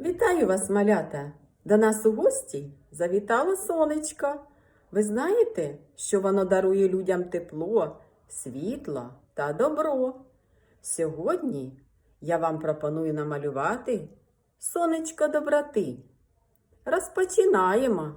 Вітаю вас, малята! До нас у гості завітало сонечко. Ви знаєте, що воно дарує людям тепло, світло та добро. Сьогодні я вам пропоную намалювати сонечко доброти. Розпочинаємо.